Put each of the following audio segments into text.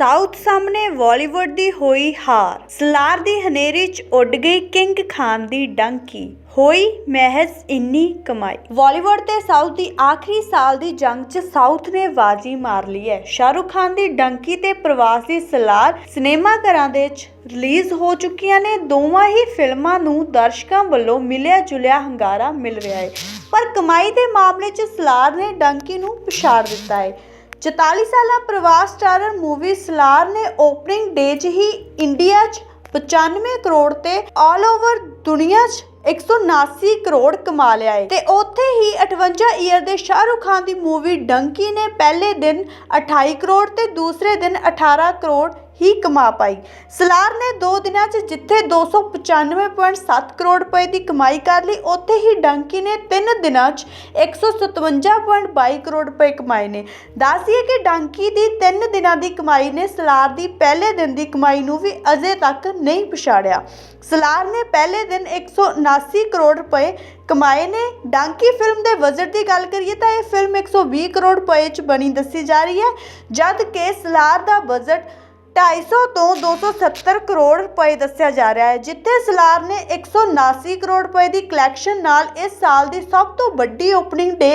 South ਸਾਹਮਣੇ ਬਾਲੀਵੁੱਡ ਦੀ ਹੋਈ ਹਾਰ। ਸਲਾਰ ਦੀ ਹਨੇਰੀ 'ਚ ਉੱਡ ਗਈ ਕਿੰਗ ਖਾਨ ਦੀ ਡੰਕੀ। ਹੋਈ ਮਹਿਜ਼ ਇੰਨੀ ਕਮਾਈ। ਬਾਲੀਵੁੱਡ ਤੇ ਸਾਊਥ ਦੀ ਆਖਰੀ ਸਾਲ ਦੀ ਜੰਗ 'ਚ ਸਾਊਥ ਨੇ ਬਾਜੀ ਮਾਰ ਲਈ ਹੈ। ਸ਼ਾਹਰੁਖ ਖਾਨ ਦੀ ਡੰਕੀ ਤੇ ਪ੍ਰਵਾਸੀ ਸਲਾਰ ਸਿਨੇਮਾ ਘਰਾਂ ਦੇ 'ਚ ਰਿਲੀਜ਼ ਹੋ ਚੁੱਕੀਆਂ ਨੇ। ਦੋਵਾਂ ਹੀ ਫਿਲਮਾਂ ਨੂੰ ਦਰਸ਼ਕਾਂ ਵੱਲੋਂ ਮਿਲਿਆ ਜੁਲਿਆ ਹੰਗਾਰਾ ਮਿਲ ਰਿਹਾ ਹੈ। ਪਰ ਕਮਾਈ ਦੇ ਮਾਮਲੇ 'ਚ ਸਲਾਰ ਨੇ ਡੰਕੀ ਨੂੰ ਪਛਾੜ ਦਿੱਤਾ ਹੈ। 44 ਸਾਲਾ ਪ੍ਰਵਾਸ ਸਟਾਰਰ ਮੂਵੀ ਸਲਾਰ ਨੇ ਓਪਨਿੰਗ ਡੇ 'ਚ ਹੀ ਇੰਡੀਆ 'ਚ 95 ਕਰੋੜ ਤੇ ਆਲ ਓਵਰ ਦੁਨੀਆ 'ਚ 179 ਕਰੋੜ ਕਮਾ ਲਿਆ ਹੈ ਤੇ ਉੱਥੇ ਹੀ 58 ਈਅਰ ਦੇ ਸ਼ਾਹਰੁਖ ਖਾਨ ਦੀ ਮੂਵੀ ਡੰਕੀ ਨੇ ਪਹਿਲੇ ਦਿਨ 28 ਕਰੋੜ ਤੇ ਦੂਸਰੇ ਦਿਨ 18 ਕਰੋੜ ਹੀ ਕਮਾ ਪਾਈ। ਸਲਾਰ ਨੇ 2 ਦਿਨਾਂ 'ਚ ਜਿੱਥੇ 295.7 ਕਰੋੜ ਰੁਪਏ ਦੀ ਕਮਾਈ ਕਰ ਲਈ, ਉੱਥੇ ਹੀ ਡੰਕੀ ਨੇ 3 ਦਿਨਾਂ 'ਚ 157.22 ਕਰੋੜ ਰੁਪਏ ਕਮਾਏ ਨੇ। ਦੱਸੀਏ ਕਿ ਡੰਕੀ ਦੀ 3 ਦਿਨਾਂ ਦੀ ਕਮਾਈ ਨੇ ਸਲਾਰ ਦੀ ਪਹਿਲੇ ਦਿਨ ਦੀ ਕਮਾਈ ਨੂੰ ਵੀ ਅਜੇ ਤੱਕ ਨਹੀਂ ਪਛਾੜਿਆ ਸਲਾਰ ਨੇ ਪਹਿਲੇ ਦਿਨ 179 ਕਰੋੜ ਰੁਪਏ ਕਮਾਏ ਨੇ। ਡਾਂਕੀ ਫਿਲਮ ਦੇ ਬਜਟ ਦੀ ਗੱਲ ਕਰੀਏ ਤਾਂ ਇਹ ਫਿਲਮ 120 ਕਰੋੜ ਰੁਪਏ ਚ ਬਣੀ ਦੱਸੀ ਜਾ ਰਹੀ ਹੈ, ਜਦ ਕਿ ਸਲਾਰ ਦਾ ਬਜਟ 250 ਤੋਂ 270 ਕਰੋੜ ਰੁਪਏ ਦੱਸਿਆ ਜਾ ਰਿਹਾ ਹੈ, ਜਿੱਥੇ ਸਲਾਰ ਨੇ 179 ਕਰੋੜ ਰੁਪਏ ਦੀ ਕਲੈਕਸ਼ਨ ਨਾਲ ਇਸ ਸਾਲ ਦੀ ਸਭ ਤੋਂ ਵੱਡੀ ਓਪਨਿੰਗ ਡੇ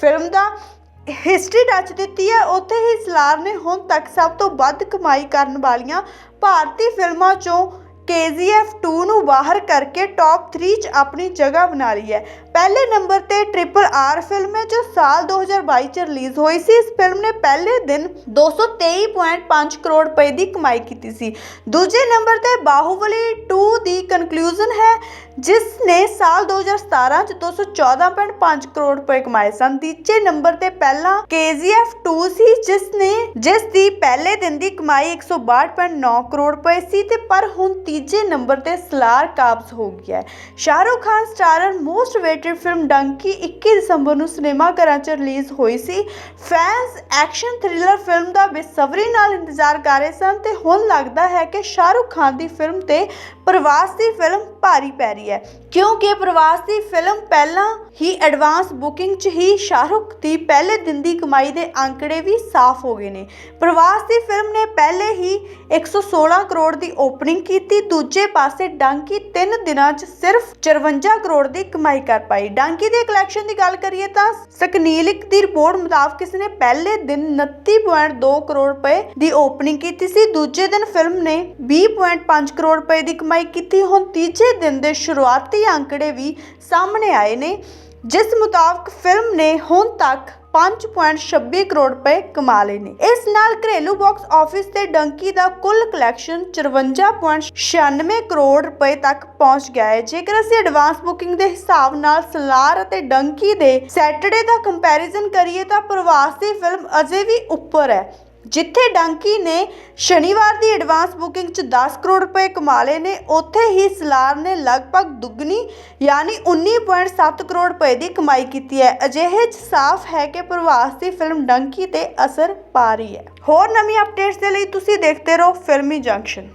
ਫਿਲਮ ਦਾ ਹਿਸਟਰੀ ਰਚ ਦਿੱਤੀ ਹੈ। ਉੱਥੇ ਹੀ ਸਲਾਰ ਨੇ ਹੁਣ ਤੱਕ ਸਭ ਤੋਂ ਵੱਧ ਕਮਾਈ ਕਰਨ ਵਾਲੀਆਂ ਭਾਰਤੀ ਫਿਲਮਾਂ ਚੋਂ KGF 2 ਨੂੰ ਬਾਹਰ ਕਰਕੇ ਟੌਪ 3 ਚ ਆਪਣੀ ਜਗ੍ਹਾ ਬਣਾ ਲਈ ਹੈ। ਪਹਿਲੇ ਨੰਬਰ ਤੇ ਟ੍ਰਿਪਲ ਆਰ ਫਿਲਮ ਹੈ ਜੋ ਸਾਲ 2022 ਚ ਰਿਲੀਜ਼ ਹੋਈ ਸੀ ਇਸ ਫਿਲਮ ਨੇ ਪਹਿਲੇ ਦਿਨ 223.5 ਕਰੋੜ ਰੁਪਏ ਦੀ ਕਮਾਈ ਕੀਤੀ ਸੀ ਦੂਜੇ ਨੰਬਰ ਤੇ ਬਾਹੂਬਲੀ 2 ਦੀ ਕਨਕਲੂਜਨ ਹੈ ਜਿਸ ਨੇ ਸਾਲ 2017 ਚ 214.5 ਕਰੋੜ ਰੁਪਏ ਕਮਾਏ ਸਨ ਤੀਜੇ ਨੰਬਰ ਤੇ ਪਹਿਲਾਂ KGF 2 ਸੀ ਜਿਸ ਨੇ ਜਿਸ ਦੀ ਪਹਿਲੇ ਦਿਨ ਦੀ ਕਮਾਈ 162.9 ਕਰੋੜ ਰੁਪਏ ਸੀ ਤੇ ਪਰ ਹੁਣ ਤੀਜੇ ਨੰਬਰ ਤੇ ਸਲਾਰ ਕਾਬਜ਼ ਹੋ ਗਿਆ ਹੈ Shahrukh Khan starrer most waited film Dunki 21 ਦਸੰਬਰ ਨੂੰ ਸਿਨੇਮਾ ਘਰਾਂ 'ਚ ਰਿਲੀਜ਼ ਹੋਈ ਸੀ। ਫੈਨਸ ਐਕਸ਼ਨ ਥ੍ਰਿਲਰ ਫਿਲਮ ਦਾ ਬੇਸਬਰੀ ਨਾਲ ਇੰਤਜ਼ਾਰ ਕਰ ਰਹੇ ਸਨ ਤੇ ਹੁਣ ਲੱਗਦਾ ਹੈ ਕਿ ਸ਼ਾਹਰੁਖ ਖਾਨ ਦੀ ਫਿਲਮ ਤੇ ਪ੍ਰਵਾਸ ਦੀ ਫਿਲਮ ਭਾਰੀ ਪੈ ਰਹੀ ਹੈ। ਕਿਉਂਕਿ ਪ੍ਰਵਾਸ ਦੀ ਫਿਲਮ ਪਹਿਲਾਂ ਹੀ ਐਡਵਾਂਸ ਬੁਕਿੰਗ 'ਚ ਹੀ ਸ਼ਾਹਰੁਖ ਦੀ ਪਹਿਲੇ ਦਿਨ ਦੀ ਕਮਾਈ ਦੇ ਅੰਕੜੇ ਵੀ ਸਾਫ਼ ਹੋ ਗਏ ਨੇ। ਪ੍ਰਵਾਸ ਦੀ ਫਿਲਮ ਨੇ ਪਹਿਲੇ ਹੀ 116 ਕਰੋੜ ਦੀ ਓਪਨਿੰਗ ਕੀਤੀ, ਦੂਜੇ ਪਾਸੇ ਡਾਂਕੀ 3 ਦਿਨਾਂ 'ਚ ਸਿਰਫ 54 ਕਰੋੜ ਦੀ ਕਮਾਈ ਕਰ ਪਾਈ। ਡਾਂਕੀ ਦੇ ਕਲੈਕਸ਼ਨ ਦੀ ਗੱਲ ਕਰੀਏ ਤਾਂ ਸਕਨੀਲਿਕ ਦੀ ਰਿਪੋਰਟ ਮੁਤਾਬਕ ਇਸ ਨੇ ਪਹਿਲੇ ਦਿਨ 29.2 ਕਰੋੜ ਰੁਪਏ ਦੀ ਓਪਨਿੰਗ ਕੀਤੀ ਸੀ, ਦੂਜੇ ਦਿਨ ਫਿਲਮ ਨੇ 20.5 ਕਰੋੜ ਰੁਪਏ ਦੀ ਕਮਾਈ ਕੀਤੀ। ਹੁਣ ਤੀਜੇ ਦਿਨ ਦੇ ਸ਼ੁਰੂਆਤੀ ਅੰਕੜੇ ਵੀ ਸਾਹਮਣੇ ਆਏ ਨੇ, ਜਿਸ ਮੁਤਾਬਕ ਫਿਲਮ ਨੇ ਹੁਣ ਤੱਕ 5.26 ਕਰੋੜ ਰੁਪਏ ਕਮਾ ਲਏ ਨੇ। ਇਸ ਨਾਲ ਘਰੇਲੂ ਬਾਕਸ ਆਫਿਸ ਤੇ ਡੰਕੀ ਦਾ ਕੁੱਲ ਕਲੈਕਸ਼ਨ 54.96 ਕਰੋੜ ਰੁਪਏ ਤੱਕ ਪਹੁੰਚ ਗਿਆ ਹੈ। ਜੇਕਰ ਅਸੀਂ ਐਡਵਾਂਸ ਬੁਕਿੰਗ ਦੇ ਹਿਸਾਬ ਨਾਲ ਸਲਾਰ ਅਤੇ ਡੰਕੀ ਦੇ ਸੈਟਰਡੇ ਦਾ ਕੰਪੈਰੀਜ਼ਨ ਕਰੀਏ ਤਾਂ ਪ੍ਰਵਾਸੀ ਫਿਲਮ ਅਜੇ ਵੀ ਉੱਪਰ ਹੈ। ਜਿੱਥੇ ਡੰਕੀ ਨੇ ਸ਼ਨੀਵਾਰ ਦੀ ਐਡਵਾਂਸ ਬੁਕਿੰਗ 'ਚ 10 ਕਰੋੜ ਰੁਪਏ ਕਮਾ ਲਏ ਨੇ, ਉੱਥੇ ਹੀ ਸਲਾਰ ਨੇ ਲਗਭਗ ਦੁੱਗਣੀ ਯਾਨੀ 19.7 ਕਰੋੜ ਰੁਪਏ ਦੀ ਕਮਾਈ ਕੀਤੀ ਹੈ। ਅਜਿਹੇ 'ਚ ਸਾਫ਼ ਹੈ ਕਿ ਪ੍ਰਵਾਸ ਦੀ ਫਿਲਮ ਡੰਕੀ ਤੇ ਅਸਰ ਪਾ ਰਹੀ ਹੈ। ਹੋਰ ਨਵੀਂ ਅਪਡੇਟਸ ਦੇ ਲਈ ਤੁਸੀਂ ਦੇਖਦੇ ਰਹੋ ਫਿਲਮੀ ਜੰਕਸ਼ਨ।